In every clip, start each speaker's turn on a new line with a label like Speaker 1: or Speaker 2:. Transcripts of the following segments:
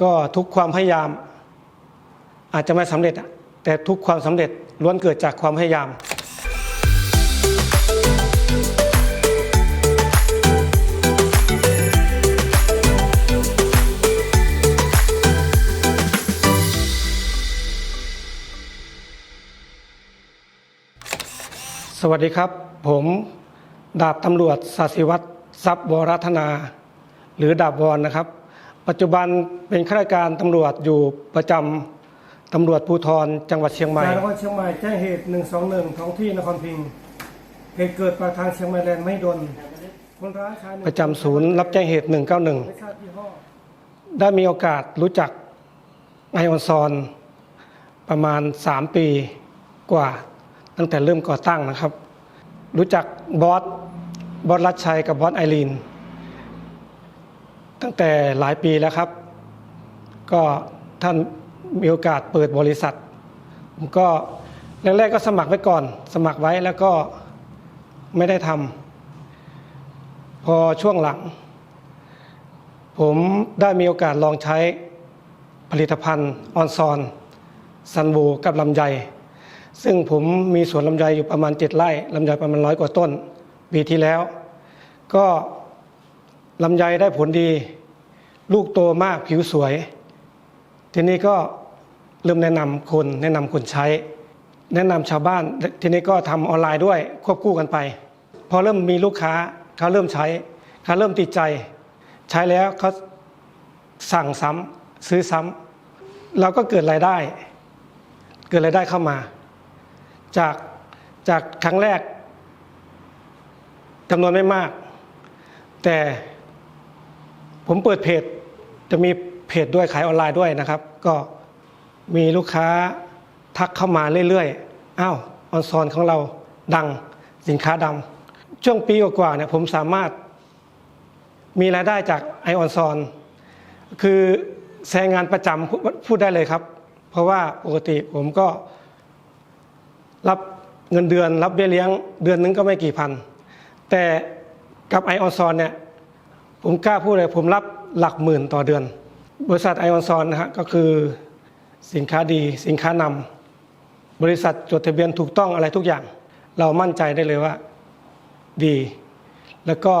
Speaker 1: ก็ทุกความพยายาม อาจจะไม่สำเร็จ แต่ทุกความสำเร็จล้วนเกิดจากความพยายาม สวัสดีครับ ผมดาบตำรวจศาสิวัตรทรัพย์วรัฒนา หรือดาบวรนะครับ ปัจจุบันเป็นข้าราชการตำรวจอยู่ประจำตำรวจภูธรจังหวัดเชียงใหม่
Speaker 2: การนครเชียงใหม่แจ้งเหตุ 121 ท้องที่นครพิงค์เหตุเกิดปากทางเชียงใหม่แลนด์ไม่ดนคนร้ายชายหนึ่ง
Speaker 1: ประจำศูนย์รับแจ้งเหตุ
Speaker 2: ไม่ทราบยี่ห้อ
Speaker 1: 191ได้มีโอกาสรู้จักไอออนซอนประมาณ 3 ปีกว่า ตั้งแต่เริ่มก่อตั้งนะครับ รู้จักบอสบอสรัชชัยกับบอสไอรีน ตั้งแต่หลายปีแล้วครับ ก็ท่านมีโอกาสเปิดบริษัท ผมก็แรกๆก็สมัครไว้ก่อน สมัครไว้แล้วก็ไม่ได้ทำพอช่วงหลัง ผมได้มีโอกาสลองใช้ผลิตภัณฑ์ออนซอนซันโวกับลำไย ซึ่งผมมีสวนลำไยอยู่ประมาณ 7 ไร่ลำไยประมาณร้อยกว่าต้นปีที่แล้ว ก็ ลำไยได้ผลดี ลูกโตมากผิวสวย ทีนี้ก็เริ่มแนะนำคนแนะนำคนใช้ แนะนำชาวบ้าน ทีนี้ก็ทำออนไลน์ด้วยควบคู่กันไป พอเริ่มมีลูกค้าเขาเริ่มใช้เขาเริ่มติดใจ ใช้แล้วเขาสั่งซ้ำซื้อซ้ำเราก็เกิดรายได้ เกิดรายได้เข้ามา จากจากครั้งแรกจำนวนไม่มาก แต่ ผมเปิดเพจจะมีเพจด้วยขายออนไลน์ด้วยนะครับ ก็มีลูกค้าทักเข้ามาเรื่อยๆอ้าวออนซอนของเราดังสินค้าดังช่วงปีกว่าๆเนี่ยผมสามารถมีรายได้จากไอออนซอนคือแซงงานประจำพูดพูดได้เลยครับ เพราะว่าปกติผมก็รับเงินเดือนรับเบี้ยเลี้ยงเดือนนึงก็ไม่กี่พัน แต่กับไอออนซอนเนี่ย ผมกล้าพูดเลยผมรับหลักหมื่นต่อเดือน บริษัทไอออนซอนนะฮะก็คือสินค้าดีสินค้านำบริษัทจดทะเบียนถูกต้องอะไรทุกอย่าง เรามั่นใจได้เลยว่าดี แล้วก็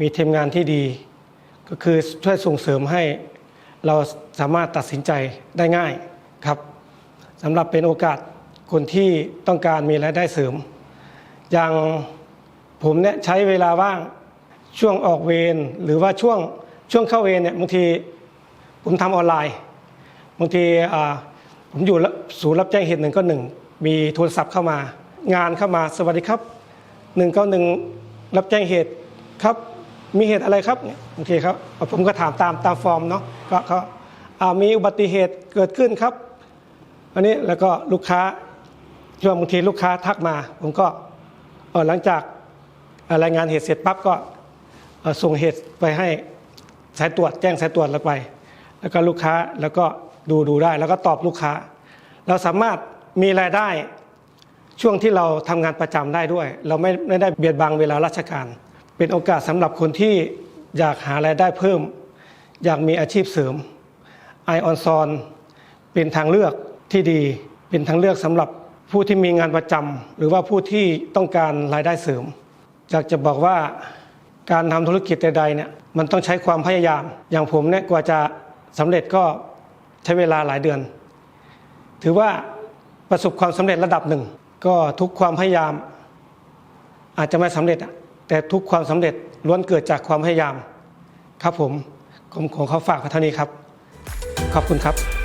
Speaker 1: มีทีมงานที่ดี ก็คือช่วยส่งเสริมให้เราสามารถตัดสินใจได้ง่ายครับสำหรับเป็นโอกาสคนที่ต้องการมีรายได้เสริม อย่างผมเนี่ยใช้เวลาว่าง ช่วงออกเวรหรือว่าช่วงช่วงเข้าเวรเนี่ยบางทีผมทำออนไลน์บางทีอ่าผมอยู่ศูนย์รับแจ้งเหตุหนึ่งก็หนึ่งมีโทรศัพท์เข้ามา งานเข้ามาสวัสดีครับหนึ่งก็หนึ่งรับแจ้งเหตุครับ มีเหตุอะไรครับเนี่ยโอเคครับผมก็ถามตามตามฟอร์มเนาะก็เขาามีอุบัติเหตุเกิดขึ้นครับอันนี้แล้วก็ลูกค้าช่วงบางทีลูกค้าทักมา ผมก็หลังจากรายงานเหตุเสร็จปั๊บก็ ส่งเหตุไปให้สายตรวจแจ้งสายตรวจเราไป แล้วก็ลูกค้าแล้วก็ดูดูได้ แล้วก็ตอบลูกค้า เราสามารถมีรายได้ช่วงที่เราทำงานประจำได้ด้วย เราไม่ไม่ได้เบียดบังเวลาราชการ เป็นโอกาสสำหรับคนที่อยากหารายได้เพิ่ม อยากมีอาชีพเสริมไอออนซอนเป็นทางเลือกที่ดี เป็นทางเลือกสำหรับผู้ที่มีงานประจำหรือว่าผู้ที่ต้องการรายได้เสริมอยากจะบอกว่า การทำธุรกิจใดๆเนี่ยมันต้องใช้ความพยายาม อย่างผมเนี่ยกว่าจะสำเร็จก็ใช้เวลาหลายเดือน ถือว่าประสบความสำเร็จระดับหนึ่ง ก็ทุกความพยายาม อาจจะไม่สำเร็จอะแต่ทุกความสำเร็จล้วนเกิดจากความพยายาม ครับผมผมขอเขาฝากไว้เท่านี้ครับ ขอบคุณครับ